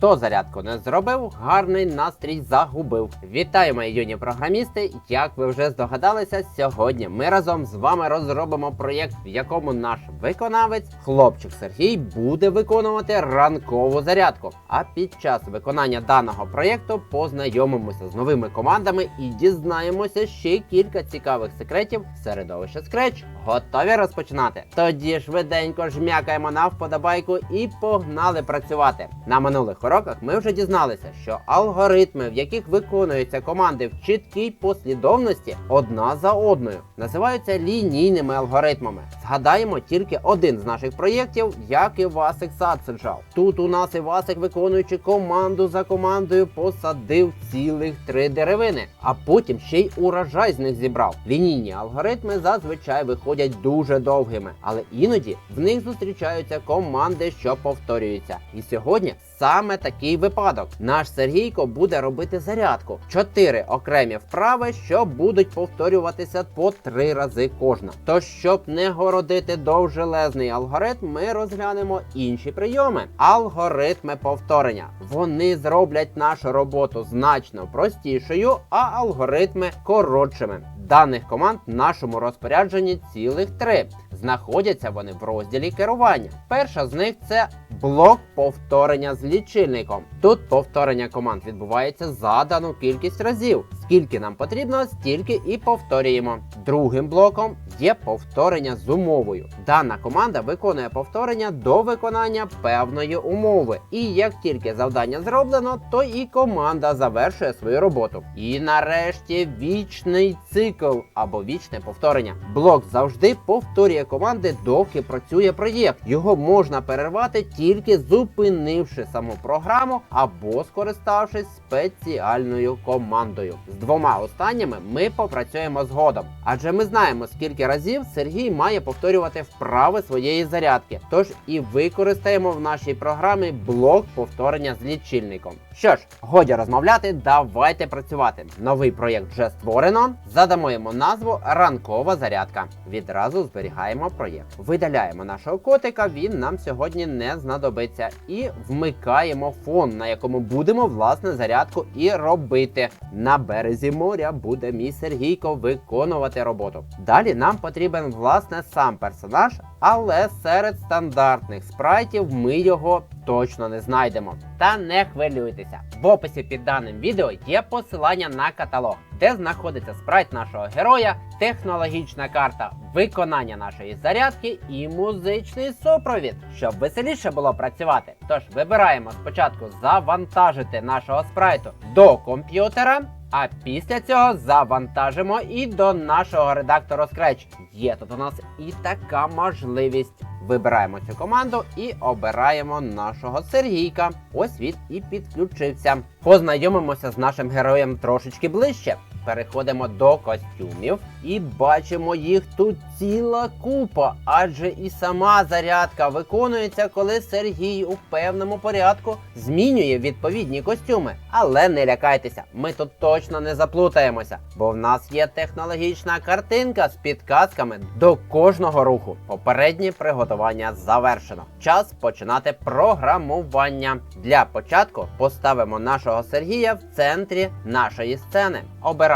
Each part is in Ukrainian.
Хто зарядку не зробив, гарний настрій загубив. Вітаю, мої юні програмісти! Як ви вже здогадалися, сьогодні ми разом з вами розробимо проєкт, в якому наш виконавець, хлопчик Сергій, буде виконувати ранкову зарядку. А під час виконання даного проєкту познайомимося з новими командами і дізнаємося ще кілька цікавих секретів середовища Scratch. Готові розпочинати? Тоді швиденько жмякаємо на вподобайку і погнали працювати. На минулих уроках ми вже дізналися, що алгоритми, в яких виконуються команди в чіткій послідовності одна за одною, називаються лінійними алгоритмами. Згадаємо тільки один з наших проєктів, як Івасик сад саджав. Тут у нас Івасик, виконуючи команду за командою, посадив цілих три деревини, а потім ще й урожай з них зібрав. Лінійні алгоритми зазвичай виходять дуже довгими, але іноді в них зустрічаються команди, що повторюються. І сьогодні саме такий випадок. Наш Сергійко буде робити зарядку. Чотири окремі вправи, що будуть повторюватися по три рази кожна. Тож, щоб не городити довжелезний алгоритм, ми розглянемо інші прийоми. Алгоритми повторення. Вони зроблять нашу роботу значно простішою, а алгоритми коротшими. Даних команд в нашому розпорядженні цілих три. Знаходяться вони в розділі керування. Перша з них це блок повторення з лічильником. Тут повторення команд відбувається за дану кількість разів. Скільки нам потрібно, стільки і повторюємо. Другим блоком є повторення з умовою. Дана команда виконує повторення до виконання певної умови. І як тільки завдання зроблено, то і команда завершує свою роботу. І нарешті вічний цикл або вічне повторення. Блок завжди повторює команди, доки працює проєкт. Його можна перервати тільки зупинивши саму програму або скориставшись спеціальною командою. Двома останніми ми попрацюємо згодом, адже ми знаємо, скільки разів Сергій має повторювати вправи своєї зарядки. Тож і використаємо в нашій програмі блок повторення з лічильником. Що ж, годі розмовляти, давайте працювати. Новий проєкт вже створено. Задамо йому назву ранкова зарядка. Відразу зберігаємо проєкт. Видаляємо нашого котика, він нам сьогодні не знадобиться. І вмикаємо фон, на якому будемо власне зарядку і робити. На березі моря буде мій Сергійко виконувати роботу. Далі нам потрібен власне сам персонаж, але серед стандартних спрайтів ми його точно не знайдемо. Та не хвилюйтеся. В описі під даним відео є посилання на каталог, де знаходиться спрайт нашого героя, технологічна карта виконання нашої зарядки і музичний супровід, щоб веселіше було працювати. Тож вибираємо спочатку завантажити нашого спрайту до комп'ютера. А після цього завантажимо і до нашого редактора Scratch. Є тут у нас і така можливість. Вибираємо цю команду і обираємо нашого Сергійка. Ось він і підключився. Познайомимося з нашим героєм трошечки ближче. Переходимо до костюмів і бачимо їх тут ціла купа, адже і сама зарядка виконується, коли Сергій у певному порядку змінює відповідні костюми. Але не лякайтеся, ми тут точно не заплутаємося, бо в нас є технологічна картинка з підказками до кожного руху. Попереднє приготування завершено. Час починати програмування. Для початку поставимо нашого Сергія в центрі нашої сцени. Обираємо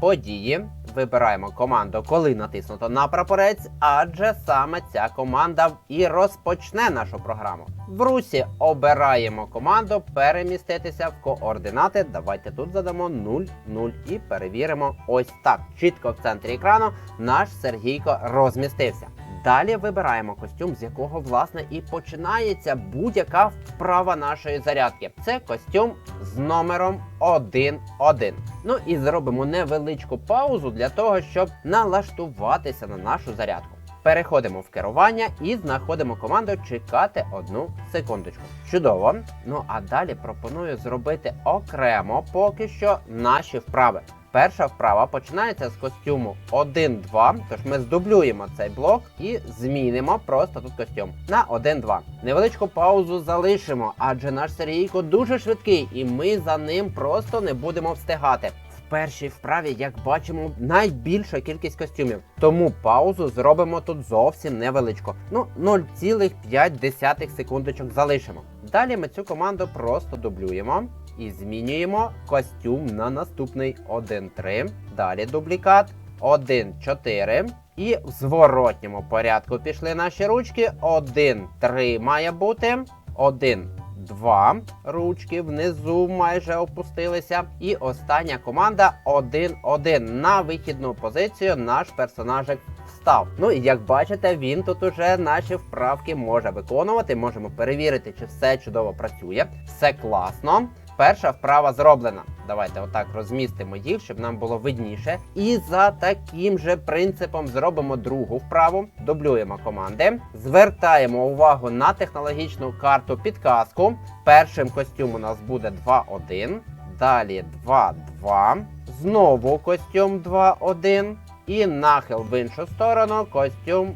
події. Вибираємо команду, коли натиснуто на прапорець, адже саме ця команда і розпочне нашу програму. В русі обираємо команду переміститися в координати. Давайте тут задамо 0, 0 і перевіримо ось так. Чітко в центрі екрану наш Сергійко розмістився. Далі вибираємо костюм, з якого власне і починається будь-яка вправа нашої зарядки. Це костюм з номером 1-1. Ну і зробимо невеличку паузу для того, щоб налаштуватися на нашу зарядку. Переходимо в керування і знаходимо команду чекати одну секундочку. Чудово. Ну а далі пропоную зробити окремо поки що наші вправи. Перша вправа починається з костюму 1-2, тож ми здублюємо цей блок і змінимо просто тут костюм на 1-2. Невеличку паузу залишимо, адже наш Сергійко дуже швидкий, і ми за ним просто не будемо встигати. В першій вправі, як бачимо, найбільша кількість костюмів. Тому паузу зробимо тут зовсім невеличко. Ну, 0,5 секундочок залишимо. Далі ми цю команду просто дублюємо і змінюємо костюм на наступний 1-3. Далі дублікат 1-4. І в зворотньому порядку пішли наші ручки. 1-3 має бути. 1 2 ручки внизу майже опустилися. І остання команда 1-1. На вихідну позицію наш персонажик встав. Ну і як бачите, він тут уже наші вправки може виконувати. Можемо перевірити, чи все чудово працює. Все класно. Перша вправа зроблена. Давайте отак розмістимо їх, щоб нам було видніше. І за таким же принципом зробимо другу вправу. Дублюємо команди, звертаємо увагу на технологічну карту підказку. Першим костюм у нас буде 2-1. Далі 2-2. Знову костюм 2-1. І нахил в іншу сторону костюм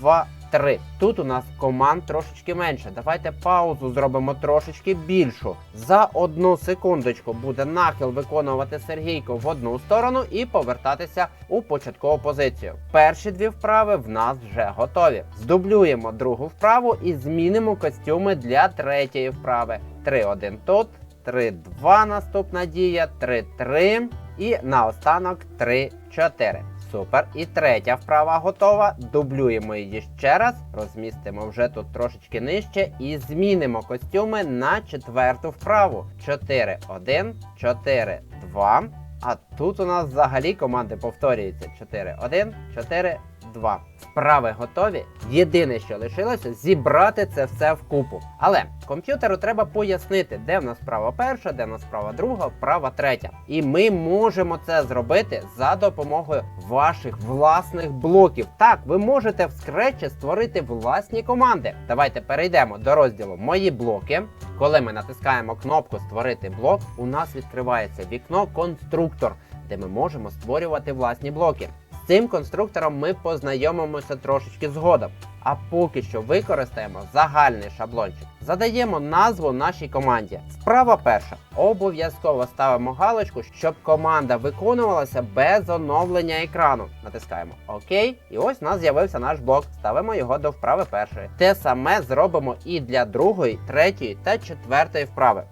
2 3. Тут у нас команд трошечки менше. Давайте паузу зробимо трошечки більшу. За одну секундочку буде нахил виконувати Сергійко в одну сторону і повертатися у початкову позицію. Перші дві вправи в нас вже готові. Здублюємо другу вправу і змінимо костюми для третьої вправи. 3-1 тут, 3-2 наступна дія, 3-3 і наостанок 3-4. Супер. І третя вправа готова. Дублюємо її ще раз. Розмістимо вже тут трошечки нижче. І змінимо костюми на четверту вправу. 4, 1, 4, 2. А тут у нас взагалі команди повторюються. 4, 1, 4, 2. Вправи готові. Єдине, що лишилося, зібрати це все вкупу. Але комп'ютеру треба пояснити, де в нас вправа перша, де в нас вправа друга, вправа третя. І ми можемо це зробити за допомогою ваших власних блоків. Так, ви можете в скретчі створити власні команди. Давайте перейдемо до розділу Мої блоки. Коли ми натискаємо кнопку Створити блок, у нас відкривається вікно Конструктор, де ми можемо створювати власні блоки. Цим конструктором ми познайомимося трошечки згодом. А поки що використаємо загальний шаблончик. Задаємо назву нашій команді. Справа перша. Обов'язково ставимо галочку, щоб команда виконувалася без оновлення екрану. Натискаємо ОК. І ось у нас з'явився наш блок. Ставимо його до вправи першої. Те саме зробимо і для другої, третьої та четвертої вправи.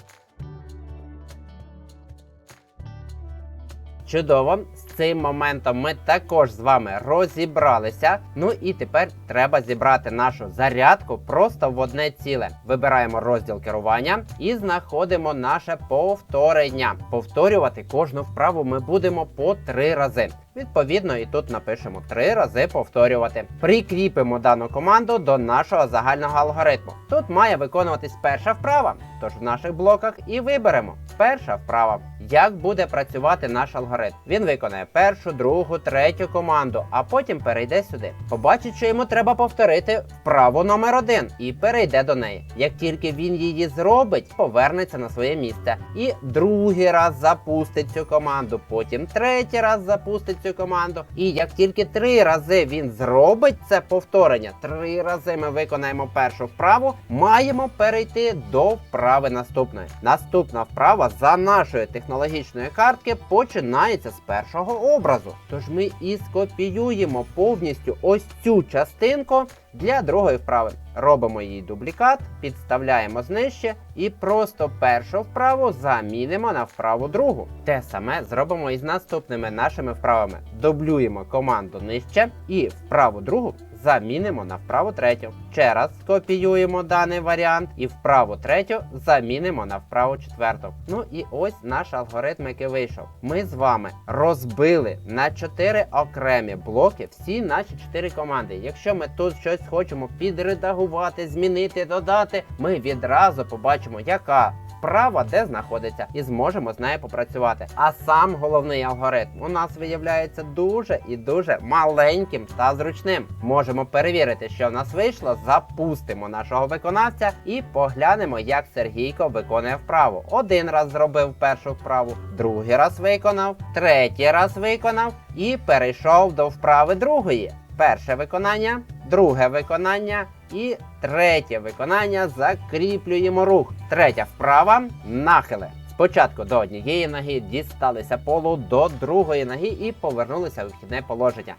Чудово, цим моментом ми також з вами розібралися. Ну і тепер треба зібрати нашу зарядку просто в одне ціле. Вибираємо розділ керування і знаходимо наше повторення. Повторювати кожну вправу ми будемо по три рази. Відповідно, і тут напишемо три рази повторювати. Прикріпимо дану команду до нашого загального алгоритму. Тут має виконуватись перша вправа, тож в наших блоках і виберемо. Перша вправа. Як буде працювати наш алгоритм? Він виконає першу, другу, третю команду, а потім перейде сюди. Побачить, що йому треба повторити вправу номер один і перейде до неї. Як тільки він її зробить, повернеться на своє місце і другий раз запустить цю команду, потім третій раз запустить цю команду. І як тільки три рази він зробить це повторення, три рази ми виконаємо першу вправу, маємо перейти до вправи наступної. Наступна вправа за нашої технологічної картки починається з першого образу. Тож ми і скопіюємо повністю ось цю частинку для другої вправи. Робимо її дублікат, підставляємо знижче і просто першу вправу замінимо на вправу другу. Те саме зробимо і з наступними нашими вправами. Дублюємо команду нижче і вправу другу замінимо на вправу третю. Ще раз скопіюємо даний варіант і вправу третю замінимо на вправу четверту. Ну і ось наш алгоритм, який вийшов. Ми з вами розбили на 4 окремі блоки всі наші 4 команди. Якщо ми тут щось хочемо підредагувати, змінити, додати, ми відразу побачимо, яка вправа де знаходиться, і зможемо з нею попрацювати. А сам головний алгоритм у нас виявляється дуже і дуже маленьким та зручним. Можемо перевірити, що в нас вийшло. Запустимо нашого виконавця і поглянемо, як Сергійко виконує вправу. Один раз зробив першу вправу, другий раз виконав, третій раз виконав і перейшов до вправи другої. Перше виконання, друге виконання і третє виконання. Закріплюємо рух. Третя вправа нахили. Спочатку до однієї ноги дісталися полу до другої ноги і повернулися у вхідне положення.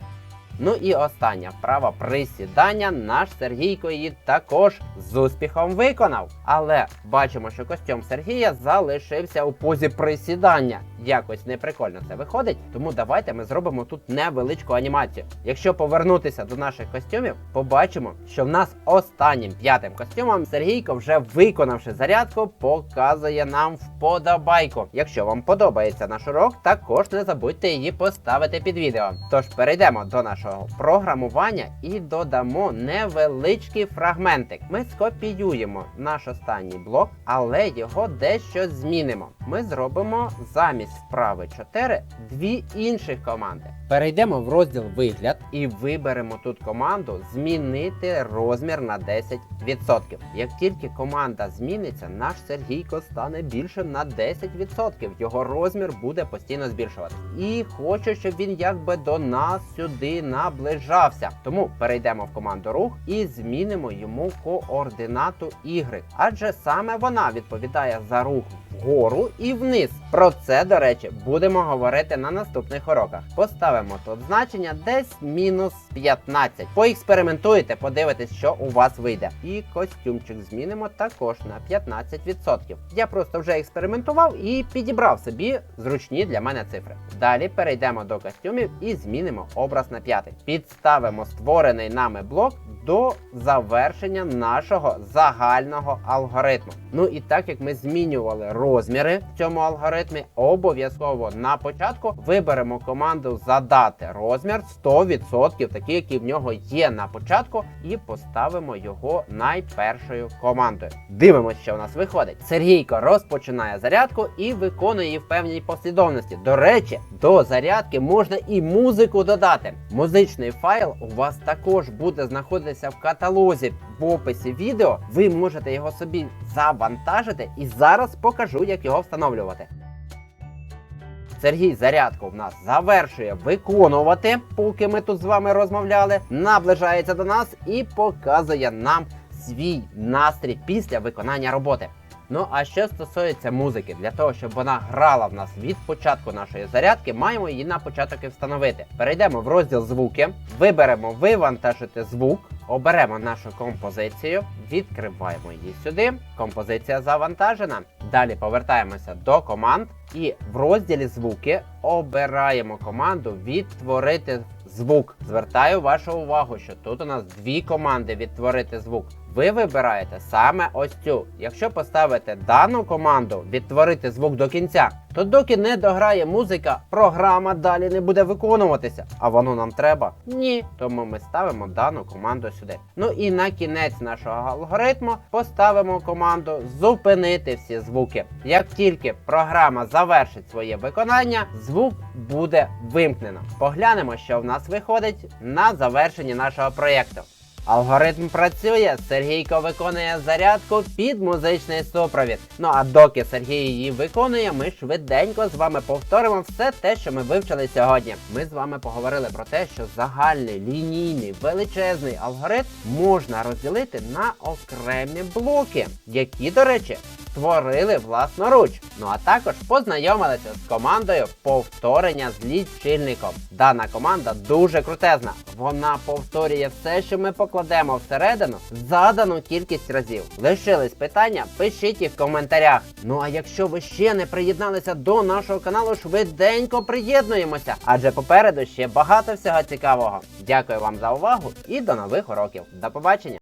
Ну і остання вправа присідання. Наш Сергійко її також з успіхом виконав. Але бачимо, що костюм Сергія залишився у позі присідання. Якось неприкольно це виходить. Тому давайте ми зробимо тут невеличку анімацію. Якщо повернутися до наших костюмів, побачимо, що в нас останнім п'ятим костюмом Сергійко, вже виконавши зарядку, показує нам вподобайку. Якщо вам подобається наш урок, також не забудьте її поставити під відео. Тож перейдемо до нашого програмування і додамо невеличкий фрагментик. Ми скопіюємо наш останній блок, але його дещо змінимо. Ми зробимо замість вправи 4 дві інших команди. Перейдемо в розділ вигляд і виберемо тут команду змінити розмір на 10%. Як тільки команда зміниться, наш Сергійко стане більше на 10%. Його розмір буде постійно збільшуватися. І хочу, щоб він якби до нас сюди наближався. Тому перейдемо в команду рух і змінимо йому координату Y. Адже саме вона відповідає за рух вгору і вниз. Про це, до речі, будемо говорити на наступних уроках. Поставимо тут значення десь мінус 15. Поекспериментуйте, подивитесь, що у вас вийде. І костюмчик змінимо також на 15%. Я просто вже експериментував і підібрав собі зручні для мене цифри. Далі перейдемо до костюмів і змінимо образ на п'ятий. Підставимо створений нами блок до завершення нашого загального алгоритму. Ну і так як ми змінювали розміри в цьому алгоритмі, обов'язково на початку виберемо команду задати розмір 100%, такий, який в нього є на початку, і поставимо його найпершою командою. Дивимося, що у нас виходить. Сергійко розпочинає зарядку і виконує її в певній послідовності. До речі, до зарядки можна і музику додати. Музичний файл у вас також буде знаходитися в каталозі в описі відео. Ви можете його собі завантажити, і зараз покажу, як його встановлювати. Сергій зарядку в нас завершує виконувати, поки ми тут з вами розмовляли. Наближається до нас і показує нам свій настрій після виконання роботи. Ну а що стосується музики, для того, щоб вона грала в нас від початку нашої зарядки, маємо її на початок і встановити. Перейдемо в розділ звуки, виберемо вивантажити звук, оберемо нашу композицію, відкриваємо її сюди. Композиція завантажена. Далі повертаємося до команд і в розділі звуки обираємо команду відтворити звук. Звертаю вашу увагу, що тут у нас дві команди відтворити звук. Ви вибираєте саме ось цю. Якщо поставите дану команду відтворити звук до кінця, то доки не дограє музика, програма далі не буде виконуватися. А воно нам треба? Ні. Тому ми ставимо дану команду сюди. Ну і на кінець нашого алгоритму поставимо команду зупинити всі звуки. Як тільки програма завершить своє виконання, звук буде вимкнено. Поглянемо, що в нас виходить на завершенні нашого проєкту. Алгоритм працює, Сергійко виконує зарядку під музичний супровід. Ну а доки Сергій її виконує, ми швиденько з вами повторимо все те, що ми вивчили сьогодні. Ми з вами поговорили про те, що загальний лінійний величезний алгоритм можна розділити на окремі блоки, які, до речі, створили власноруч. Ну а також познайомилися з командою повторення з лічильником. Дана команда дуже крутезна. Вона повторює все, що ми покладемо всередину, задану кількість разів. Лишились питання? Пишіть їх в коментарях. Ну а якщо ви ще не приєдналися до нашого каналу, швиденько приєднуємося, адже попереду ще багато всього цікавого. Дякую вам за увагу і до нових уроків. До побачення!